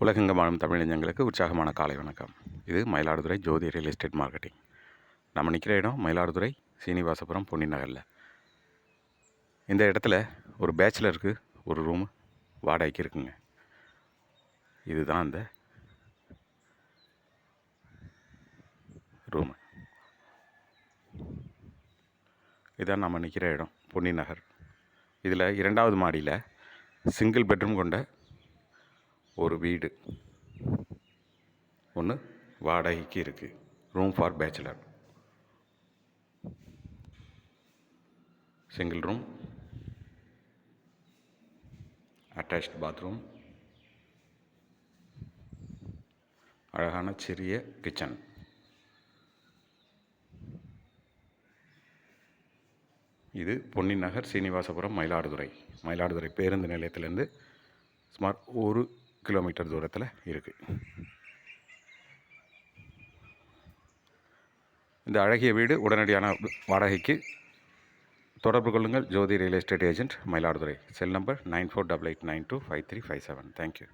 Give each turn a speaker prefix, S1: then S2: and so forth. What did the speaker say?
S1: உலகெங்கும் வாழும் தமிழஞ்சங்களுக்கு உற்சாகமான காலை வணக்கம். இது Mayiladuthurai Jothi real estate marketing. நம்ம நிற்கிற இடம் மயிலாடுதுறை சீனிவாசபுரம் பொன்னி நகரில். இந்த இடத்துல ஒரு பேச்சுலருக்கு ஒரு ரூம் வாடகைக்கு இருக்குங்க. இதுதான் அந்த ரூமு. இதான் நம்ம நிற்கிற இடம் பொன்னி நகர். இதில் இரண்டாவது மாடியில் சிங்கிள் பெட்ரூம் கொண்ட ஒரு வீடு. ஒன்று வாடகைக்கு இருக்குது room for bachelor single room attached bathroom அழகான சிறிய கிச்சன் இது பொன்னி நகர் சீனிவாசபுரம் மயிலாடுதுறை. மயிலாடுதுறை பேருந்து நிலையத்திலேருந்து சுமார் ஒரு கிலோமீட்டர் தூரத்தில் இருக்குது இந்த அழகிய வீடு உடனடியான வாடகைக்கு. தொடர்பு கொள்ளுங்கள். Jothi real estate agent Mayiladuthurai. Cell number nine four double eight nine two five three five seven thank you